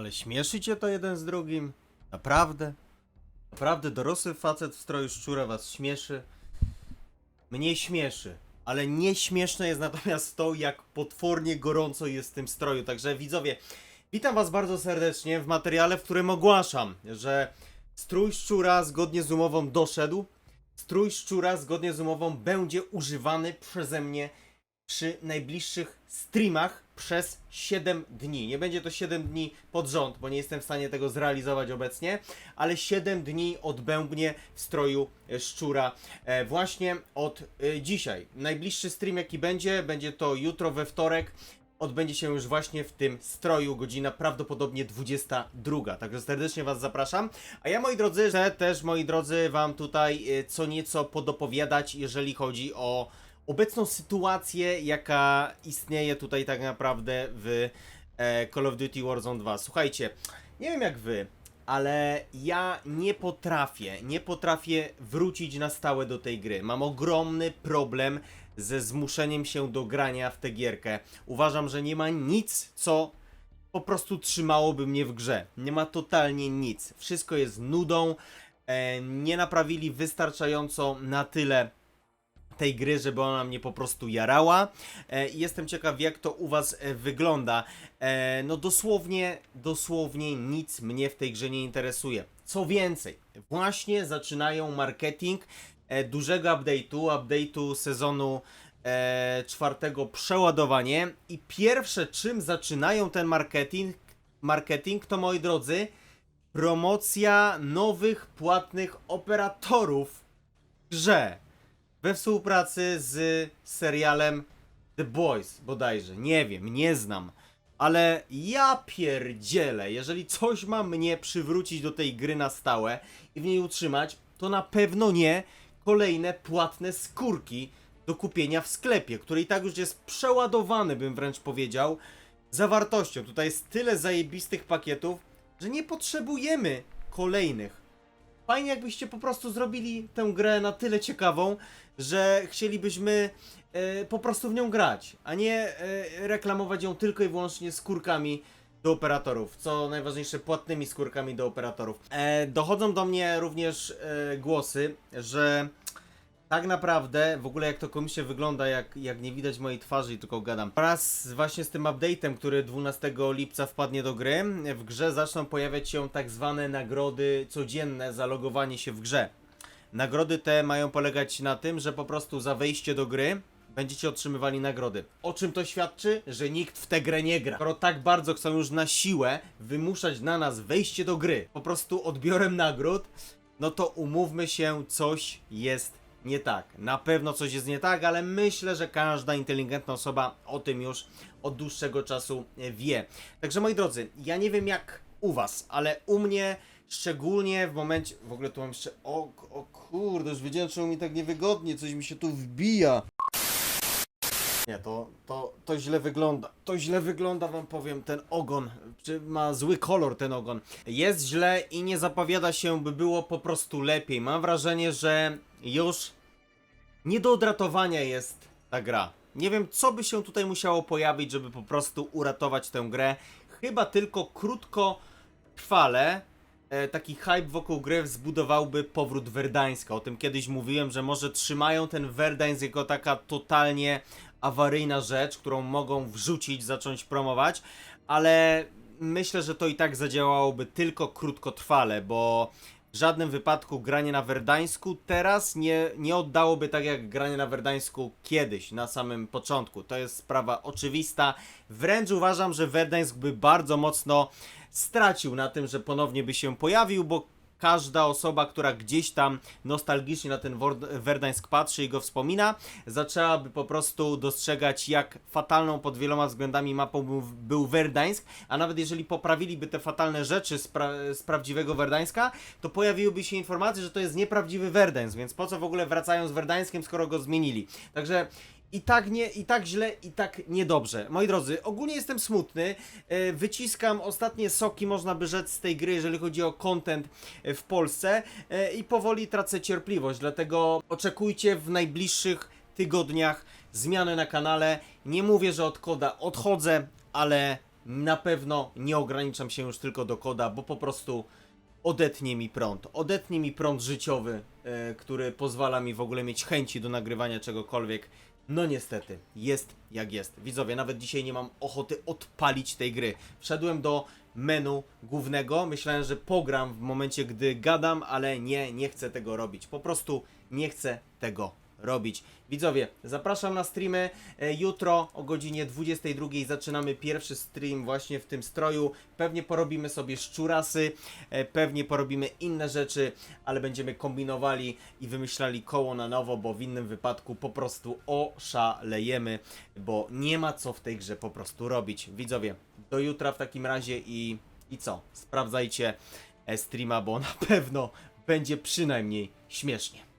Ale śmieszy cię to jeden z drugim? Naprawdę? Naprawdę dorosły facet w stroju szczura was śmieszy? Mnie śmieszy. Ale nie śmieszne jest natomiast to, jak potwornie gorąco jest w tym stroju. Także widzowie, witam was bardzo serdecznie w materiale, w którym ogłaszam, że strój szczura zgodnie z umową doszedł. Strój szczura zgodnie z umową będzie używany przeze mnie przy najbliższych streamach przez 7 dni. Nie będzie to 7 dni pod rząd, bo nie jestem w stanie tego zrealizować obecnie, ale 7 dni odbębnie w stroju e, szczura e, właśnie od e, dzisiaj. Najbliższy stream jaki będzie, będzie to jutro we wtorek. Odbędzie się już właśnie w tym stroju, godzina prawdopodobnie 22. Także serdecznie Was zapraszam. A ja, moi drodzy, że też, moi drodzy, Wam tutaj co nieco podopowiadać, jeżeli chodzi o obecną sytuację, jaka istnieje tutaj tak naprawdę w e, Call of Duty Warzone 2. Słuchajcie, nie wiem jak wy, ale ja nie potrafię, nie potrafię wrócić na stałe do tej gry. Mam ogromny problem ze zmuszeniem się do grania w tę gierkę. Uważam, że nie ma nic, co po prostu trzymałoby mnie w grze. Nie ma totalnie nic. Wszystko jest nudą. E, nie naprawili wystarczająco na tyle tej gry, żeby ona mnie po prostu jarała. E, i jestem ciekaw, jak to u Was e, wygląda. E, no dosłownie, dosłownie nic mnie w tej grze nie interesuje. Co więcej, właśnie zaczynają marketing dużego update'u, update'u sezonu czwartego przeładowanie i pierwsze czym zaczynają ten marketing, marketing to moi drodzy, promocja nowych płatnych operatorów w grze we współpracy z serialem The Boys bodajże. Nie wiem, nie znam. Ale ja pierdzielę, jeżeli coś ma mnie przywrócić do tej gry na stałe i w niej utrzymać, to na pewno nie kolejne płatne skórki do kupienia w sklepie, który i tak już jest przeładowany, bym wręcz powiedział, zawartością. Tutaj jest tyle zajebistych pakietów, że nie potrzebujemy kolejnych. Fajnie jakbyście po prostu zrobili tę grę na tyle ciekawą, że chcielibyśmy e, po prostu w nią grać, a nie e, reklamować ją tylko i wyłącznie skórkami do operatorów, co najważniejsze płatnymi skórkami do operatorów. E, dochodzą do mnie również głosy, że tak naprawdę, w ogóle jak to komisja wygląda, jak, jak nie widać mojej twarzy i tylko gadam. Wraz właśnie z tym update'em, który 12 lipca wpadnie do gry, w grze zaczną pojawiać się tak zwane nagrody codzienne za logowanie się w grze. Nagrody te mają polegać na tym, że po prostu za wejście do gry będziecie otrzymywali nagrody. O czym to świadczy? Że nikt w tę grę nie gra. Skoro tak bardzo chcą już na siłę wymuszać na nas wejście do gry, po prostu odbiorem nagród, no to umówmy się, coś jest nie tak. Na pewno coś jest nie tak, ale myślę, że każda inteligentna osoba o tym już od dłuższego czasu e, wie. Także moi drodzy, ja nie wiem jak u was, ale u mnie szczególnie w momencie, w ogóle tu mam jeszcze, o, o kurde, już wiedziałem, czemu mi tak niewygodnie, coś mi się tu wbija. Nie, to, to, to źle wygląda. To źle wygląda, wam powiem, ten ogon. Czy ma zły kolor ten ogon. Jest źle i nie zapowiada się, by było po prostu lepiej. Mam wrażenie, że już nie do odratowania jest ta gra. Nie wiem, co by się tutaj musiało pojawić, żeby po prostu uratować tę grę. Chyba tylko krótko trwale e, taki hype wokół gry zbudowałby powrót Verdańska. O tym kiedyś mówiłem, że może trzymają ten Verdańsk jako taka totalnie awaryjna rzecz, którą mogą wrzucić, zacząć promować, ale myślę, że to i tak zadziałałoby tylko krótkotrwale, bo w żadnym wypadku granie na Werdańsku teraz nie, nie oddałoby tak jak granie na Werdańsku kiedyś, na samym początku. To jest sprawa oczywista. Wręcz uważam, że Werdańsk by bardzo mocno stracił na tym, że ponownie by się pojawił, bo każda osoba, która gdzieś tam nostalgicznie na ten Werdańsk patrzy i go wspomina, zaczęłaby po prostu dostrzegać, jak fatalną pod wieloma względami mapą był, był Werdańsk, a nawet jeżeli poprawiliby te fatalne rzeczy z, pra- z prawdziwego Werdańska, to pojawiłyby się informacje, że to jest nieprawdziwy Werdańsk, więc po co w ogóle wracają z Werdańskiem, skoro go zmienili. Także i tak nie, i tak źle, i tak niedobrze. Moi drodzy, ogólnie jestem smutny. e, Wyciskam ostatnie soki, można by rzec, z tej gry, jeżeli chodzi o content e, w Polsce e, i powoli tracę cierpliwość, dlatego oczekujcie w najbliższych tygodniach zmiany na kanale. Nie mówię, że od koda odchodzę, ale Na pewno nie ograniczam się już tylko do koda, bo po prostu odetnie mi prąd. Odetnie mi prąd życiowy, który pozwala mi w ogóle mieć chęci do nagrywania czegokolwiek. No niestety, jest jak jest. Widzowie, nawet dzisiaj nie mam ochoty odpalić tej gry. Wszedłem do menu głównego, myślałem, że pogram w momencie, gdy gadam, ale nie, nie chcę tego robić. Po prostu nie chcę tego robić. Widzowie, zapraszam na streamy. E, Jutro o godzinie 22 zaczynamy pierwszy stream właśnie w tym stroju. Pewnie porobimy sobie szczurasy, e, pewnie porobimy inne rzeczy, ale będziemy kombinowali i wymyślali koło na nowo, bo w innym wypadku po prostu oszalejemy, bo nie ma co w tej grze po prostu robić. Widzowie, do jutra w takim razie i, i co? Sprawdzajcie e, streama, bo na pewno będzie przynajmniej śmiesznie.